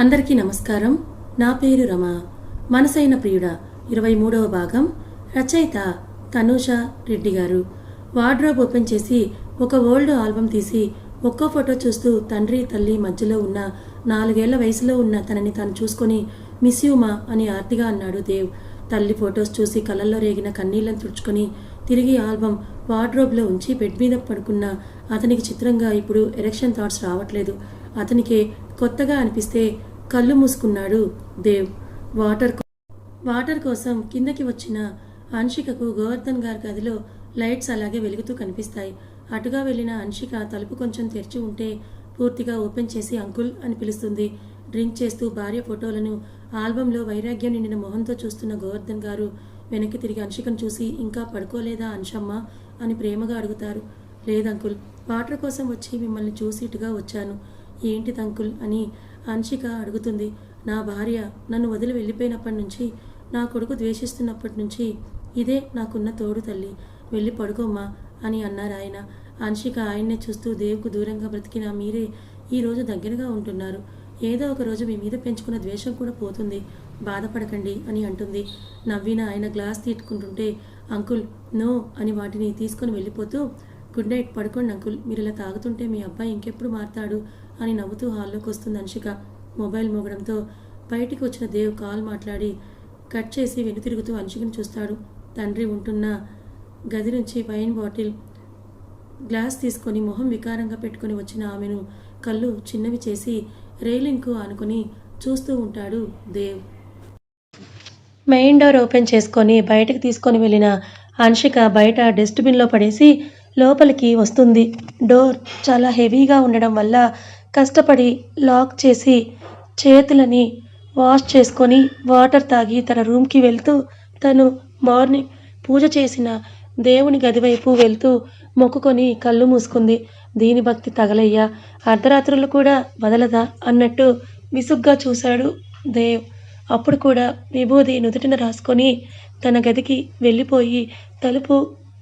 అందరికీ నమస్కారం. నా పేరు రమ. మనసైన ప్రియుడ. ఇరవై మూడవ భాగం. రచయిత తనూష రెడ్డి గారు. వార్డ్రోబ్ ఓపెన్ చేసి ఒక ఓల్డ్ ఆల్బమ్ తీసి ఒక్కో ఫోటో చూస్తూ తండ్రి తల్లి మధ్యలో ఉన్న నాలుగేళ్ళ వయసులో ఉన్న తనని తాను చూసుకొని మిస్ అని ఆర్తిగా అన్నాడు దేవ్. తల్లి ఫొటోస్ చూసి కళ్ళల్లో రేగిన కన్నీళ్ళను తుడుచుకొని తిరిగి ఆల్బమ్ వార్డ్రోబ్లో ఉంచి బెడ్ మీద పడుకున్న అతనికి చిత్రంగా ఇప్పుడు ఎరెక్షన్ థాట్స్ రావట్లేదు. అతనికే కొత్తగా అనిపిస్తే కళ్ళు మూసుకున్నాడు దేవ్. వాటర్ వాటర్ కోసం కిందకి వచ్చిన అంశికకు గోవర్ధన్ గారి గదిలో లైట్స్ అలాగే వెలుగుతూ కనిపిస్తాయి. అటుగా వెళ్ళిన అంశిక తలుపు కొంచెం తెరిచి ఉంటే పూర్తిగా ఓపెన్ చేసి అంకుల్ అని పిలుస్తుంది. డ్రింక్ చేస్తూ భార్య ఫోటోలను ఆల్బంలో వైరాగ్యం నిండిన మొహంతో చూస్తున్న గోవర్ధన్ గారు వెనక్కి తిరిగి అంశికను చూసి ఇంకా పడుకోలేదా అంశమ్మ అని ప్రేమగా అడుగుతారు. లేదంకుల్ వాటర్ కోసం వచ్చి మిమ్మల్ని చూసి ఇటుగా వచ్చాను. ఏంటిది అంకుల్? అని హన్షిక అడుగుతుంది. నా భార్య నన్ను వదిలి వెళ్ళిపోయినప్పటి నుంచి నా కొడుకు ద్వేషిస్తున్నప్పటి నుంచి ఇదే నాకున్న తోడు తల్లి. వెళ్ళి పడుకోమ్మా అని అన్నారు ఆయన. హన్షిక ఆయన్నే చూస్తూ దేవుకు దూరంగా బ్రతికిన మీరే ఈరోజు దగ్గరగా ఉంటున్నారు. ఏదో ఒక రోజు మీ మీద పెంచుకున్న ద్వేషం కూడా పోతుంది. బాధపడకండి అని అంటుంది. నవ్విన ఆయన గ్లాస్ తీసుకుంటుంటే అంకుల్ నో అని వాటిని తీసుకొని వెళ్ళిపోతూ గుడ్ నైట్ పడుకోండి అంకుల్. మీరు ఇలా తాగుతుంటే మీ అబ్బాయి ఇంకెప్పుడు మారతాడు? అని నవ్వుతూ హాల్లోకి వస్తుంది అంశిక మొబైల్ మోగడంతో బయటికి వచ్చిన దేవ్ కాల్ మాట్లాడి కట్ చేసి వెనుతిరుగుతూ అంశికను చూస్తాడు. తండ్రి ఉంటున్న గది నుంచి వైన్ బాటిల్ గ్లాస్ తీసుకొని మొహం వికారంగా పెట్టుకొని వచ్చిన ఆమెను కళ్ళు చిన్నవి చేసి రైలింగ్కు ఆనుకొని చూస్తూ ఉంటాడు దేవ్. మెయిన్ డోర్ ఓపెన్ చేసుకొని బయటకు తీసుకొని వెళ్ళిన అంశిక బయట డస్ట్బిన్లో పడేసి లోపలికి వస్తుంది. డోర్ చాలా హెవీగా ఉండడం వల్ల కష్టపడి లాక్ చేసి చేతులని వాష్ చేసుకొని వాటర్ తాగి తన రూమ్కి వెళ్తూ తను మార్నింగ్ పూజ చేసిన దేవుని గది వైపు వెళ్తూ మొక్కుకొని కళ్ళు మూసుకుంది. దీని భక్తి తగలయ్యా అర్ధరాత్రులు కూడా వదలదా? అన్నట్టు విసుగ్గా చూశాడు దేవ్. అప్పుడు కూడా విభూది నుదుటిన రాసుకొని తన గదికి వెళ్ళిపోయి తలుపు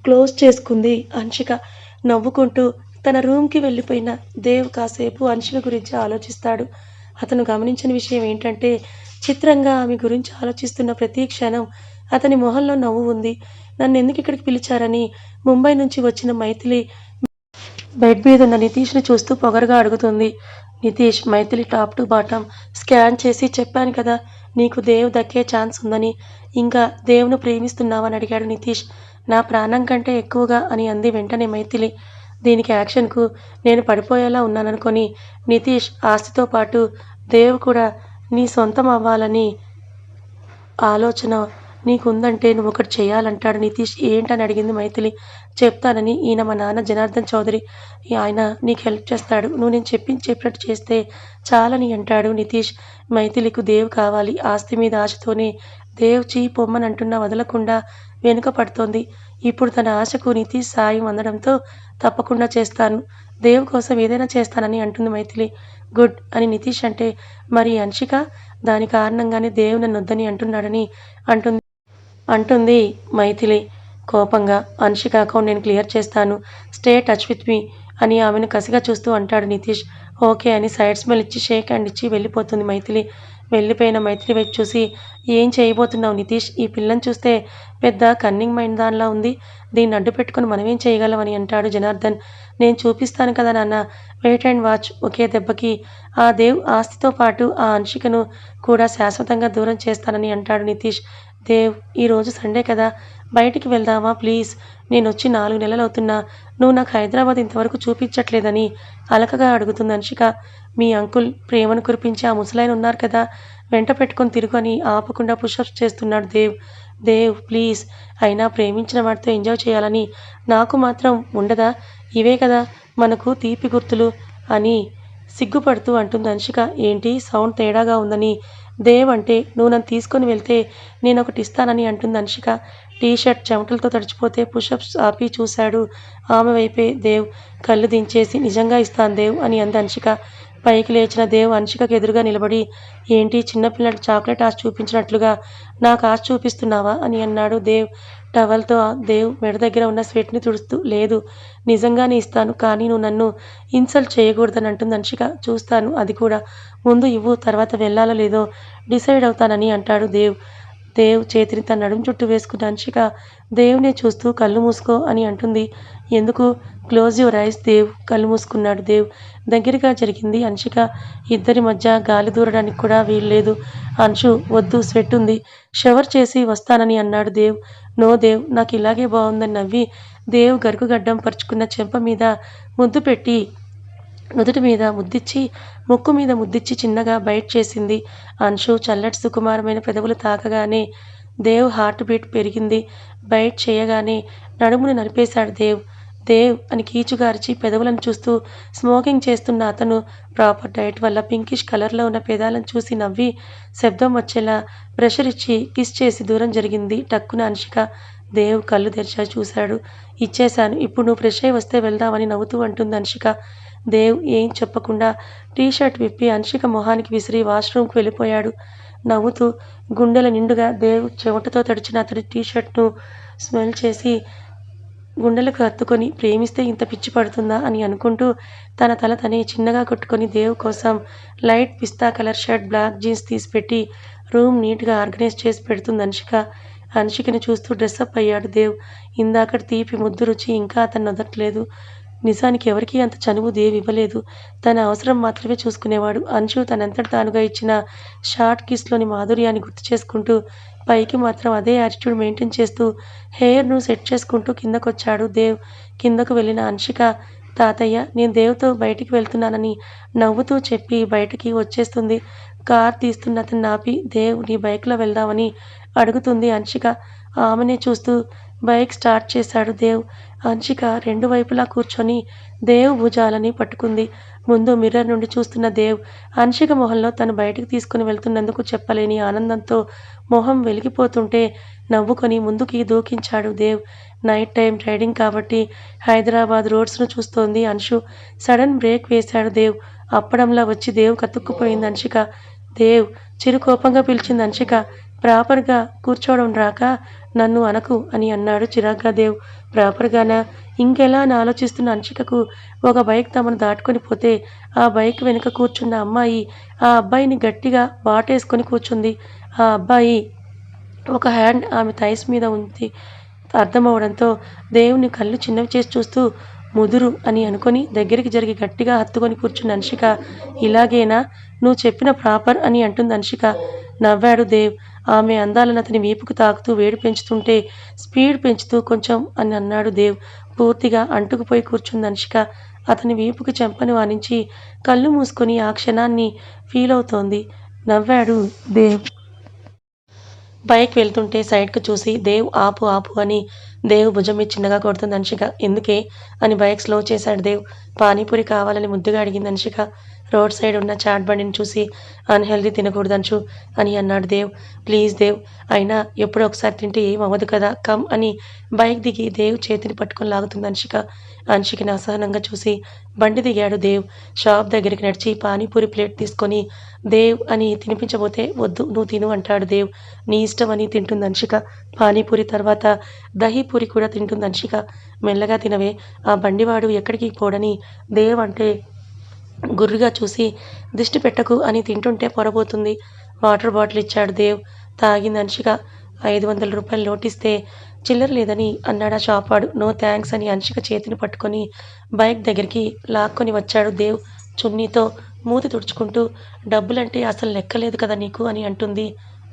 క్లోజ్ చేసుకుంది. అంశిక నవ్వుకుంటూ తన రూమ్కి వెళ్ళిపోయిన దేవ్ కాసేపు అంశుల గురించి ఆలోచిస్తాడు. అతను గమనించిన విషయం ఏంటంటే చిత్రంగా ఆమె గురించి ఆలోచిస్తున్న ప్రతి క్షణం అతని మొహంలో నవ్వు ఉంది. నన్ను ఎందుకు ఇక్కడికి పిలిచారని ముంబై నుంచి వచ్చిన మైథిలి బెడ్ మీద ఉన్న నితీష్ని చూస్తూ పొగరుగా అడుగుతుంది. Nitish Maithili top to bottom scan చేసి చెప్పాను కదా నీకు దేవ్ దక్కే ఛాన్స్ ఉందని. ఇంకా దేవును ప్రేమిస్తున్నావని అడిగాడు నితీష్. నా ప్రాణం కంటే ఎక్కువగా అని అంది వెంటనే మైథిలి. దీనికి యాక్షన్కు నేను పడిపోయేలా ఉన్నాననుకొని నితీష్ ఆస్తితో పాటు దేవ్ కూడా నీ సొంతం అవ్వాలని ఆలోచన నీకుందంటే నువ్వు ఒకటి చేయాలంటాడు నితీష్. ఏంటని అడిగింది మైథిలి. చెప్తానని ఈయన మా నాన్న జనార్దన్ చౌదరి. ఆయన నీకు హెల్ప్ చేస్తాడు. నువ్వు నేను చెప్పింది చెప్పినట్టు చేస్తే చాలని అంటాడు నితీష్. మైథిలికు దేవ్ కావాలి. ఆస్తి మీద ఆశతోనే దేవ్ చీ పొమ్మని అంటున్నా వదలకుండా వెనుక పడుతోంది ఇప్పుడు తన ఆశకు నితీష్ సాయం అందడంతో తప్పకుండా చేస్తాను. దేవ్ కోసం ఏదైనా చేస్తానని అంటుంది మైథిలి. గుడ్ అని నితీష్ అంటే మరి అంశిక దాని కారణంగానే దేవ్ నన్ను వద్దని అంటున్నాడని అంటుంది. అంటుంది మైథిలి కోపంగా. అంశిక అకౌంట్ నేను క్లియర్ చేస్తాను. స్టే టచ్ విత్ మీ అని ఆమెను కసిగా చూస్తూ అంటాడు నితీష్. ఓకే అని సైడ్ స్మెల్ ఇచ్చి షేక్ హ్యాండ్ ఇచ్చి వెళ్ళిపోతుంది మైథిలి. వెళ్ళిపోయిన మైత్రి వైపు చూసి ఏం చేయబోతున్నావు నితీష్? ఈ పిల్లని చూస్తే పెద్ద కన్నింగ్ మైండ్ దానిలా ఉంది. దీన్ని అడ్డు పెట్టుకుని మనమేం చేయగలమని అంటాడు జనార్దన్. నేను చూపిస్తాను కదా నాన్న. వెయిట్ అండ్ వాచ్ ఒకే దెబ్బకి. ఆ దేవ్ ఆస్తితో పాటు ఆ అంశికను కూడా శాశ్వతంగా దూరం చేస్తానని అంటాడు నితీష్. దేవ్ ఈరోజు సండే కదా. బయటికి వెళ్దామా ప్లీజ్? నేను వచ్చి నాలుగు నెలలు అవుతున్నా నువ్వు నాకు హైదరాబాద్ ఇంతవరకు చూపించట్లేదని అలకగా అడుగుతుంది అంశిక మీ అంకుల్ ప్రేమను కురిపించి ఆ ముసలాయన ఉన్నారు కదా వెంట పెట్టుకొని తిరుగు అని ఆపకుండా పుషప్స్ చేస్తున్నాడు దేవ్. దేవ్ ప్లీజ్. అయినా ప్రేమించిన వాడితో ఎంజాయ్ చేయాలని నాకు మాత్రం ఉండదా? ఇవే కదా మనకు తీపి గుర్తులు అని సిగ్గుపడుతూ అంటుంది అంశిక ఏంటి? సౌండ్ తేడాగా ఉందని. దేవ్ అంటే నువ్వు నన్ను తీసుకొని వెళ్తే నేను ఒకటి ఇస్తానని అంటుంది అంశిక టీ షర్ట్ చెమటలతో తడిచిపోతే పుషప్స్ ఆపి చూశాడు. ఆమె వైపే దేవ్ కళ్ళు దించేసి నిజంగా ఇస్తాను దేవ్ అని అంది అంశిక పైకి లేచిన దేవ్ అంశికకు ఎదురుగా నిలబడి ఏంటి చిన్నపిల్లడికి చాక్లెట్ ఆశ చూపించినట్లుగా? నాకు ఆశ చూపిస్తున్నావా? అని అన్నాడు దేవ్. టవల్తో దేవ్ మెడ దగ్గర ఉన్న స్వెట్ని తుడుస్తూ లేదు నిజంగానే ఇస్తాను కానీ నువ్వు నన్ను ఇన్సల్ట్ చేయకూడదని అంటుంది అంశిక చూస్తాను అది కూడా. ముందు ఇవ్వు తర్వాత వెళ్ళాలో లేదో డిసైడ్ అవుతానని అంటాడు దేవ్. దేవ్ చేతిని తన నడుము చుట్టూ వేసుకున్న అంశిక దేవుని చూస్తూ కళ్ళు మూసుకో అని అంటుంది. ఎందుకు? Close your eyes Dev. కళ్ళు మూసుకున్నాడు దేవ్. దగ్గరగా జరిగింది అంశిక ఇద్దరి మధ్య గాలి దూరడానికి కూడా వీల్లేదు. అంశు వద్దు స్వెట్ ఉంది. షవర్ చేసి వస్తానని అన్నాడు దేవ్. నో దేవ్ నాకు ఇలాగే బాగుందని నవ్వి దేవ్ గరుకుగడ్డం పరుచుకున్న చెంప మీద ముద్దు పెట్టి నుదుటి మీద ముద్దిచ్చి ముక్కు మీద ముద్దిచ్చి చిన్నగా బయట చేసింది. అంశు చల్లటి సుకుమారమైన పెదవులు తాకగానే దేవ్ హార్ట్ బీట్ పెరిగింది. బయట చేయగానే నడుముని నలిపేశాడు దేవ్. దేవ్ అని కీచుగార్చి పెదవులను చూస్తూ స్మోకింగ్ చేస్తున్న అతను ప్రాపర్ డైట్ వల్ల పింకిష్ కలర్లో ఉన్న పెదాలను చూసి నవ్వి శబ్దం వచ్చేలా ప్రెషర్ ఇచ్చి కిస్ చేసి దూరం జరిగింది. టక్కున అంశిక దేవ్ కళ్ళు తెరిచా చూశాడు. ఇచ్చేశాను. ఇప్పుడు నువ్వు ఫ్రెష్ అయి వస్తే వెళ్దామని నవ్వుతూ అంటుంది అంశిక దేవ్ ఏం చెప్పకుండా టీషర్ట్ విప్పి అన్షిక మొహానికి విసిరి వాష్రూమ్కి వెళ్ళిపోయాడు. నవ్వుతూ గుండెల నిండుగా దేవ్ చెమటతో తడిచిన అతడి టీషర్ట్ను స్మెల్ చేసి గుండెలకు హత్తుకొని ప్రేమిస్తే ఇంత పిచ్చి పడుతుందా? అని అనుకుంటూ తన తల తనే చిన్నగా కొట్టుకొని దేవ్ కోసం light pista colour shirt black jeans తీసిపెట్టి room నీట్గా ఆర్గనైజ్ చేసి పెడుతుంది అన్షిక. అంశికని చూస్తూ డ్రెస్అప్ అయ్యాడు దేవ్. ఇందాక తీపి ముద్దు రుచి ఇంకా అతను వదట్లేదు. నిజానికి ఎవరికీ అంత చనువు దేవి ఇవ్వలేదు. తన అవసరం మాత్రమే చూసుకునేవాడు. అంశు తనంతట తానుగా ఇచ్చిన షార్ట్ కిస్లోని మాధుర్యాన్ని గుర్తు చేసుకుంటూ పైకి మాత్రం అదే యాటిట్యూడ్ మెయింటైన్ చేస్తూ హెయిర్ను సెట్ చేసుకుంటూ కిందకొచ్చాడు దేవ్. కిందకు వెళ్ళిన అంశిక తాతయ్య నేను దేవ్తో బయటికి వెళ్తున్నానని నవ్వుతూ చెప్పి బయటికి వచ్చేస్తుంది. కార్ తీస్తున్న అతను నాపి దేవ్ నీ బైక్లో వెళ్దామని అడుగుతుంది అంశిక. ఆమెనే చూస్తూ బైక్ స్టార్ట్ చేశాడు దేవ్. అంశిక రెండు వైపులా కూర్చొని దేవ్ భుజాలని పట్టుకుంది. ముందు మిర్రర్ నుండి చూస్తున్న దేవ్ అంశిక మొహంలో తను బయటికి తీసుకుని వెళ్తున్నందుకు చెప్పలేని ఆనందంతో మొహం వెలిగిపోతుంటే నవ్వుకొని ముందుకి దూకించాడు దేవ్. నైట్ టైం రైడింగ్ కాబట్టి హైదరాబాద్ రోడ్స్ను చూస్తోంది అంశు సడన్ బ్రేక్ వేశాడు దేవ్. అప్పడంలా వచ్చి దేవ్ కతుక్కుపోయింది అంశిక దేవ్ చిరు కోపంగా పిలిచింది అంశిక ప్రాపర్గా కూర్చోవడం రాక నన్ను అనకు అని అన్నాడు చిరాగ్గా దేవ్. ప్రాపర్గానా? ఇంకెలా అని ఆలోచిస్తున్న అంచికకు ఒక బైక్ తమను దాటుకొని పోతే ఆ బైక్ వెనుక కూర్చున్న అమ్మాయి ఆ అబ్బాయిని గట్టిగా వాటేసుకొని కూర్చుంది. ఆ అబ్బాయి ఒక హ్యాండ్ ఆమె థైస్ మీద ఉంది అర్థమవడంతో దేవుని కళ్ళు చిన్నవి చేసి చూస్తూ ముదురు అని అనుకొని దగ్గరికి జరిగి గట్టిగా హత్తుకొని కూర్చున్న అంశిక ఇలాగేనా? నువ్వు చెప్పిన ప్రాపర్ అని అంటుంది అంశిక నవ్వాడు దేవ్ ఆమె అందాలను అతని వీపుకు తాకుతూ వేడి పెంచుతుంటే స్పీడ్ పెంచుతూ కొంచెం అని అన్నాడు దేవ్. పూర్తిగా అంటుకుపోయి కూర్చుంది అంశిక అతని వీపుకు చెంపను వానించి కళ్ళు మూసుకొని ఆ క్షణాన్ని ఫీల్ అవుతోంది. నవ్వాడు దేవ్. బైక్ వెళ్తుంటే సైడ్కు చూసి దేవ్ ఆపు ఆపు అని దేవ్ భుజం మీద చిన్నగా కొడుతుంది అంశిక ఎందుకే? అని బైక్ స్లో చేశాడు దేవ్. పానీపూరి కావాలని ముద్దుగా అడిగింది అంశిక రోడ్ సైడ్ ఉన్న చాట్ బండిని చూసి అన్హెల్దీ తినకూడదంచు అని అన్నాడు దేవ్. ప్లీజ్ దేవ్ అయినా ఎప్పుడో ఒకసారి తింటే ఏం అవ్వదు కదా కమ్ అని బైక్ దిగి దేవ్ చేతిని పట్టుకొని లాగుతుంది అంశిక అంశికని అసహనంగా చూసి బండి దిగాడు దేవ్. షాప్ దగ్గరికి నడిచి పానీపూరి ప్లేట్ తీసుకొని దేవ్ అని తినిపించబోతే వద్దు నువ్వు తిను అంటాడు దేవ్. నీ ఇష్టం అని తింటుంది అంశిక పానీపూరి తర్వాత దహీపూరి కూడా తింటుంది అంశిక మెల్లగా తినవే. ఆ బండివాడు ఎక్కడికి పోడని దేవ్ అంటే గుర్రుగా చూసి దిష్టి పెట్టకు అని తింటుంటే పొరబోతుంది. వాటర్ బాటిల్ ఇచ్చాడు దేవ్. తాగింది అంశిక ఐదు వందల రూపాయలు నోటిస్తే చిల్లర లేదని అన్నాడు ఆ షాపాడు నో థ్యాంక్స్ అని అంశిక చేతిని పట్టుకొని బైక్ దగ్గరికి లాక్కొని వచ్చాడు దేవ్. చున్నీతో మూతి తుడుచుకుంటూ డబ్బులంటే అసలు లెక్కలేదు కదా నీకు అని అంటుంది.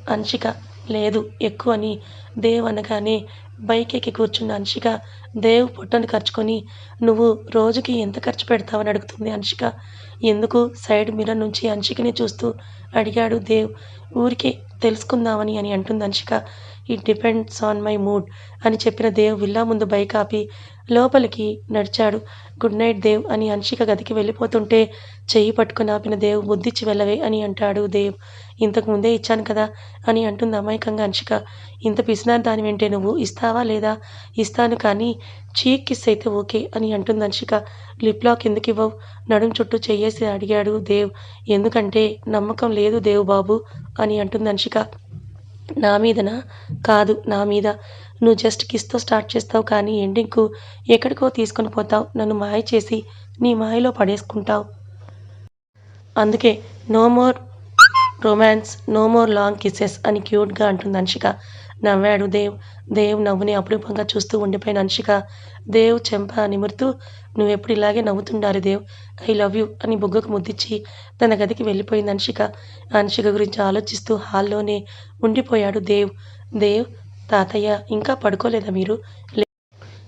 అంశిక లేదు ఎక్కువ అని దేవ్ అనగానే బైక్ ఎక్కి కూర్చున్న అన్షిక దేవ్ పొట్టను ఖర్చుకొని నువ్వు రోజుకి ఎంత ఖర్చు పెడతావని అడుగుతుంది అన్షిక. ఎందుకు? సైడ్ మిర్రర్ నుంచి అన్షికని చూస్తూ అడిగాడు దేవ్. ఊరికే తెలుసుకుందామని అని అంటుంది Anshika. It depends on my mood అని చెప్పిన దేవ్ విల్లా ముందు బైక్ ఆపి లోపలికి నడిచాడు. గుడ్ నైట్ దేవ్ అని హన్షిక గదికి వెళ్ళిపోతుంటే చెయ్యి పట్టుకుని ఆపిన దేవ్ బుద్ధిచ్చి వెళ్ళవే అని అంటాడు దేవ్. ఇంతకు ముందే ఇచ్చాను కదా అని అంటుంది అమాయకంగా హన్షిక. ఇంత పిసినారు దాని వెంటే నువ్వు ఇస్తావా లేదా? ఇస్తాను కానీ చీక్ కిస్ అయితే ఓకే అని అంటుంది హన్షిక. లిప్ లాక్ ఎందుకు ఇవ్వవు? నడుం చుట్టూ చెయ్యేసి అడిగాడు దేవ్. ఎందుకంటే నమ్మకం లేదు దేవ్ బాబు అని అంటుంది హన్షిక. నా మీదనా? కాదు నా మీద. నువ్వు జస్ట్ కిస్తో స్టార్ట్ చేస్తావు కానీ ఎండింగ్కు ఎక్కడికో తీసుకొని పోతావు. నన్ను మాయ చేసి నీ మాయలో పడేసుకుంటావు. అందుకే no more romance no more long kisses అని క్యూట్గా అంటుంది అంశిక నవ్వాడు. దేవ్ దేవ్ నవ్వుని అపురూపంగా చూస్తూ ఉండిపోయిన అంశిక దేవ్ చెంప నిమురుతూ నువ్వెప్పుడు ఇలాగే నవ్వుతుండాలి దేవ్? ఐ లవ్ యూ అని బుగ్గకు ముద్దిచ్చి తన గదికి వెళ్ళిపోయింది అంశిక అంశిక గురించి ఆలోచిస్తూ హాల్లోనే ఉండిపోయాడు దేవ్. దేవ్ తాతయ్య ఇంకా పడుకోలేదా మీరు?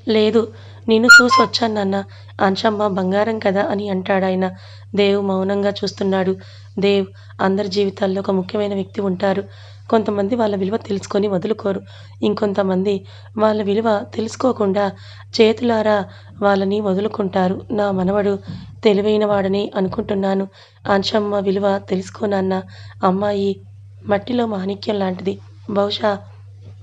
లేదు నిన్ను చూసి వచ్చాను నాన్న. అంశమ్మ బంగారం కదా అని అంటాడు ఆయన. దేవ్ మౌనంగా చూస్తున్నాడు. దేవ్ అందరి జీవితాల్లో ఒక ముఖ్యమైన వ్యక్తి ఉంటారు. కొంతమంది వాళ్ళ విలువ తెలుసుకొని వదులుకోరు. ఇంకొంతమంది వాళ్ళ విలువ తెలుసుకోకుండా చేతులారా వాళ్ళని వదులుకుంటారు. నా మనవడు తెలివైన వాడని అనుకుంటున్నాను. అంశమ్మ విలువ తెలుసుకోనన్న అమ్మాయి మట్టిలో మాణిక్యం లాంటిది. బహుశా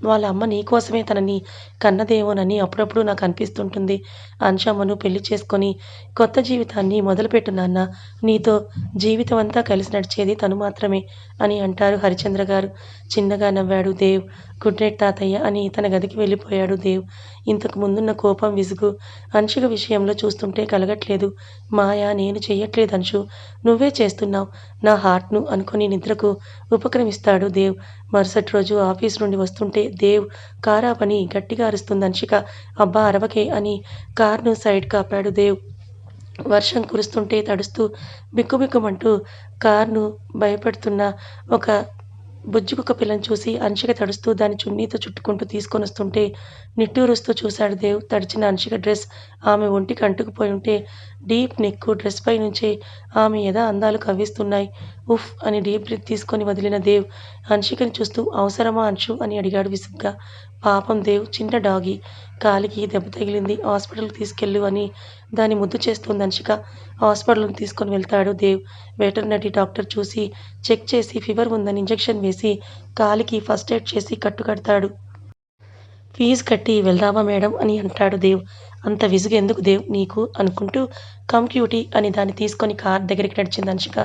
వాళ్ళ అమ్మ నీకోసమే తనని కన్నదేవోనని అప్పుడప్పుడు నాకు అనిపిస్తుంటుంది. అంశమ్మను పెళ్ళి చేసుకొని కొత్త జీవితాన్ని మొదలుపెట్టు నాన్న. నీతో జీవితం అంతా కలిసి నడిచేది తను మాత్రమే అని అంటారు హరిచంద్ర గారు. చిన్నగా నవ్వాడు దేవ్. గుడ్ నైట్ తాతయ్య అని తన గదికి వెళ్ళిపోయాడు దేవ్. ఇంతకు ముందున్న కోపం విసుగు. అంశుక విషయంలో చూస్తుంటే కలగట్లేదు. మాయా నేను చెయ్యట్లేదు అంశు నువ్వే చేస్తున్నావు. నా హార్ట్ను అనుకుని నిద్రకు ఉపక్రమిస్తాడు దేవ్. మరుసటి రోజు ఆఫీస్ నుండి వస్తుంటే దేవ్ కారా పని గట్టిగా అరుస్తుంది అంశిక అబ్బా అరవకే అని కార్ను సైడ్ కాపాడు దేవ్. వర్షం కురుస్తుంటే తడుస్తూ బిక్కుబిక్కుమంటూ కార్ను భయపడుతున్న ఒక బుజ్జికుక్క పిల్లని చూసి అంశిక తడుస్తూ దాని చున్నీతో చుట్టుకుంటూ తీసుకొని వస్తుంటే నిట్టూరుస్తూ చూశాడు దేవ్. తడిచిన అంశిక డ్రెస్ ఆమె ఒంటికి అంటుకుపోయి ఉంటే డీప్ నెక్కు డ్రెస్ పై నుంచి ఆమె ఎద అందాలు కవ్విస్తున్నాయి. ఉఫ్ అని డీప్ బ్రీత్ తీసుకొని వదిలిన దేవ్ హన్షికని చూస్తూ అవసరమా అంశు అని అడిగాడు విసుగ్గా. పాపం దేవ్ చిన్న డాగి. కాలికి దెబ్బ తగిలింది. హాస్పిటల్కి తీసుకెళ్ళు అని దాన్ని ముద్దు చేస్తుంది హన్షిక. హాస్పిటల్కి తీసుకొని వెళ్తాడు దేవ్. వెటర్నరీ డాక్టర్ చూసి చెక్ చేసి ఫీవర్ ఉందని ఇంజెక్షన్ వేసి కాలికి ఫస్ట్ ఎయిడ్ చేసి కట్టు కడతాడు ఫీజు కట్టి వెళ్దామా మేడం? అని అంటాడు దేవ్. అంత విసుగు ఎందుకు దేవ్ నీకు? అనుకుంటూ కంప్యూటీ అని దాన్ని తీసుకొని కార్ దగ్గరికి నడిచింది అంశిక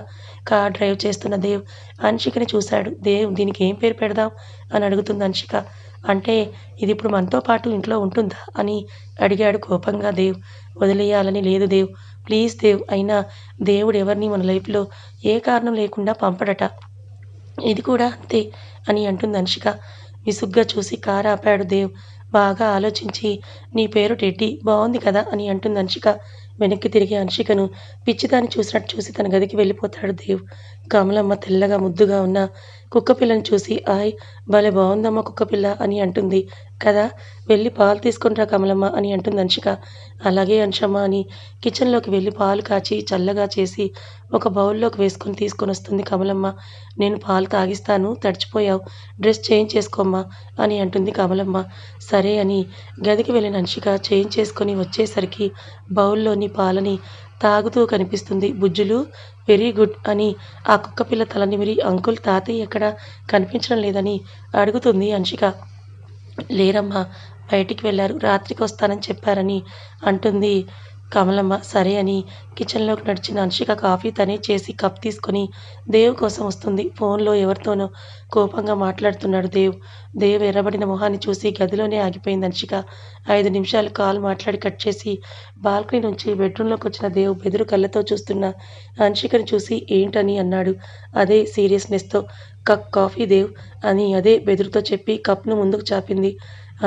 కార్ డ్రైవ్ చేస్తున్న దేవ్ అంశికని చూశాడు. దేవ్ దీనికి ఏం పేరు పెడదాం? అని అడుగుతుంది అంశిక అంటే ఇది ఇప్పుడు మనతో పాటు ఇంట్లో ఉంటుందా? అని అడిగాడు కోపంగా దేవ్. వదిలేయాలని లేదు దేవ్. ప్లీజ్ దేవ్ అయినా దేవుడు ఎవరిని మన లైఫ్లో ఏ కారణం లేకుండా పంపడట. ఇది కూడా అంతే అని అంటుంది అంశిక విసుగ్గా చూసి కారు ఆపాడు దేవ్. బాగా ఆలోచించి నీ పేరు టెడ్డి బాగుంది కదా అని అంటుంది అంశిక వెనక్కి తిరిగి అంశికను పిచ్చిదాన్ని చూసినట్టు చూసి తన గదికి వెళ్ళిపోతాడు దేవ్. కమలమ్మ తెల్లగా ముద్దుగా ఉన్న కుక్కపిల్లను చూసి ఆయ్ భలే బాగుందమ్మా కుక్కపిల్ల అని అంటుంది. కదా వెళ్ళి పాలు తీసుకుంటా కమలమ్మ అని అంటుంది అంశిక. అలాగే అంశమ్మ అని కిచెన్లోకి వెళ్ళి పాలు కాచి చల్లగా చేసి ఒక బౌల్లోకి వేసుకొని తీసుకొని వస్తుంది కమలమ్మ. నేను పాలు తాగిస్తాను తడిచిపోయావు డ్రెస్ చేంజ్ చేసుకోమ్మా అని అంటుంది కమలమ్మ. సరే అని గదికి వెళ్ళిన అంశిక చేంజ్ చేసుకొని వచ్చేసరికి బౌల్లోని పాలని తాగుతూ కనిపిస్తుంది. బుజ్జులు వెరీ గుడ్ అని ఆ కుక్క పిల్ల అంకుల్ తాతయ్య ఎక్కడ కనిపించడం లేదని అడుగుతుంది అంశిక లేరమ్మా బయటికి వెళ్ళారు. రాత్రికి వస్తానని చెప్పారని అంటుంది కమలమ్మ సరే అని కిచెన్లోకి నడిచిన అన్షిక కాఫీ తనే చేసి కప్ తీసుకొని దేవ్ కోసం వస్తుంది. ఫోన్లో ఎవరితోనో కోపంగా మాట్లాడుతున్నాడు దేవ్. దేవ్ ఎర్రబడిన మొహాన్ని చూసి గదిలోనే ఆగిపోయింది అన్షిక ఐదు నిమిషాలు కాల్ మాట్లాడి కట్ చేసి బాల్కనీ నుంచి బెడ్రూమ్లోకి వచ్చిన దేవ్ బెదురు కళ్ళతో చూస్తున్న అన్షికను చూసి ఏంటని అన్నాడు. అదే సీరియస్నెస్తో కప్ కాఫీ దేవ్ అని అదే బెదురుతో చెప్పి కప్ను ముందుకు చాపింది.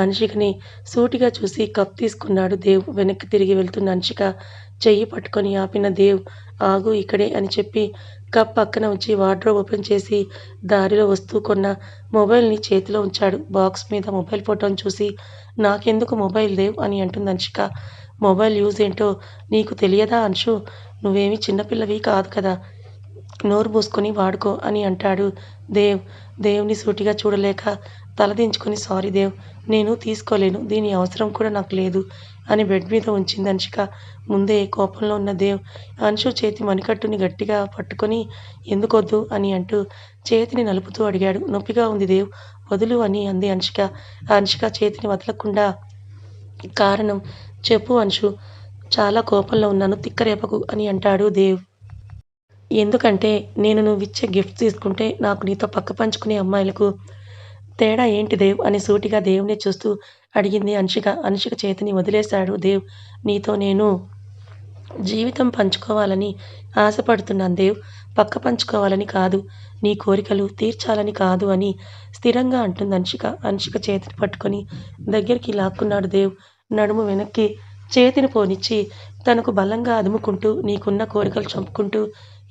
అన్షికని సూటిగా చూసి కప్ తీసుకున్నాడు దేవ్. వెనక్కి తిరిగి వెళ్తున్న అన్షిక చెయ్యి పట్టుకొని ఆపిన దేవ్ ఆగు ఇక్కడే అని చెప్పి కప్ పక్కన ఉంచి వార్డ్రోబ్ ఓపెన్ చేసి దారిలో వస్తూ కొన్న మొబైల్ని చేతిలో ఉంచాడు. బాక్స్ మీద మొబైల్ ఫోటోని చూసి నాకెందుకు మొబైల్ దేవ్ అని అంటుంది అంశిక మొబైల్ యూజ్ ఏంటో నీకు తెలియదా అంశు? నువ్వేమి చిన్నపిల్లవి కాదు కదా. నోరు మూసుకొని వాడుకో అని అంటాడు దేవ్. దేవుని సూటిగా చూడలేక తలదించుకొని సారీ దేవ్ నేను తీసుకోలేను దీని అవసరం కూడా నాకు లేదు అని బెడ్ మీద ఉంచింది అంశిక ముందే కోపంలో ఉన్న దేవ్ అంశు చేతి మణికట్టుని గట్టిగా పట్టుకొని ఎందుకొద్దు అని అంటూ చేతిని నలుపుతూ అడిగాడు. నొప్పిగా ఉంది దేవ్ వదులు అని అంది అంశిక అంశిక చేతిని వదలకుండా కారణం చెప్పు అంశు చాలా కోపంలో ఉన్నాను తిక్కరేపకు అని అంటాడు దేవ్. ఎందుకంటే నేను నువ్వు ఇచ్చే గిఫ్ట్ తీసుకుంటే నాకు నీతో పక్క పంచుకునే అమ్మాయిలకు తేడా ఏంటి దేవ్? అని సూటిగా దేవుని చూస్తూ అడిగింది అంశిక అంశిక చేతిని వదిలేశాడు. దేవ్ నీతో నేను జీవితం పంచుకోవాలని ఆశపడుతున్నాను దేవ్. పక్క పంచుకోవాలని కాదు. నీ కోరికలు తీర్చాలని కాదు అని స్థిరంగా అంటుంది అంశిక అంశిక చేతిని పట్టుకొని దగ్గరికి లాక్కున్నాడు దేవ్. నడుము వెనక్కి చేతిని పోనిచ్చి తనకు బలంగా అదుముకుంటూ నీకున్న కోరికలు చంపుకుంటూ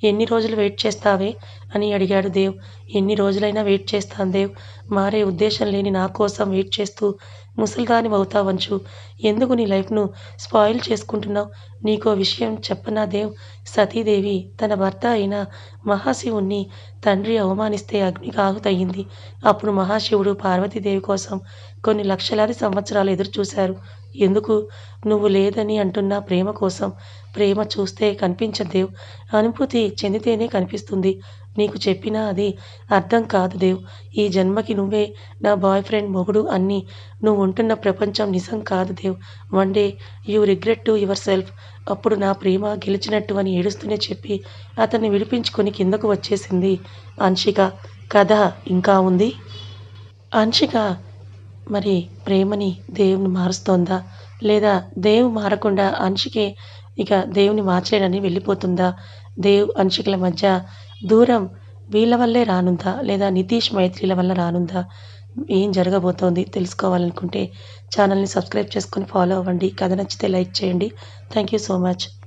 ఎన్ని రోజులు వెయిట్ చేస్తావే? అని అడిగాడు దేవ్. ఎన్ని రోజులైనా వెయిట్ చేస్తాను దేవ్. మారే ఉద్దేశం లేని నా కోసం వెయిట్ చేస్తూ ముసల్దాని అవుతావంచు ఎందుకు నీ లైఫ్ను స్పాయిల్ చేసుకుంటున్నావు? నీకో విషయం చెప్పనా దేవ్? సతీదేవి తన భర్త అయిన మహాశివుణ్ణి తండ్రి అవమానిస్తే అగ్నికి ఆహుతయ్యింది అప్పుడు మహాశివుడు పార్వతీదేవి కోసం కొన్ని లక్షలాది సంవత్సరాలు ఎదురు చూశారు ఎందుకు? నువ్వు లేదని అంటున్న ప్రేమ కోసం. ప్రేమ చూస్తే కనిపించదేవ్ అనుభూతి చెందితేనే కనిపిస్తుంది. నీకు చెప్పినా అది అర్థం కాదు దేవ్. ఈ జన్మకి నువ్వే నా బాయ్ ఫ్రెండ్ మొగుడు అన్ని. నువ్వు ఉంటున్న ప్రపంచం నిజం కాదు Dev. One day you regret to yourself. అప్పుడు నా ప్రేమ గెలిచినట్టు అని ఏడుస్తూనే చెప్పి అతన్ని విడిపించుకొని కిందకు వచ్చేసింది అంశిక. కథ ఇంకా ఉంది? అంశిక మరి ప్రేమని దేవుని మారుస్తోందా? లేదా దేవు మారకుండా అంశికే ఇక దేవుని మార్చేయడని వెళ్ళిపోతుందా? దేవ్ అంశికల మధ్య దూరం వీళ్ళ వల్లే రానుందా? లేదా నితీష్ మైత్రిల వల్ల రానుందా? ఏం జరగబోతోంది? తెలుసుకోవాలనుకుంటే ఛానల్ని సబ్స్క్రైబ్ చేసుకొని ఫాలో అవ్వండి. కథ నచ్చితే లైక్ చేయండి. Thank you so much.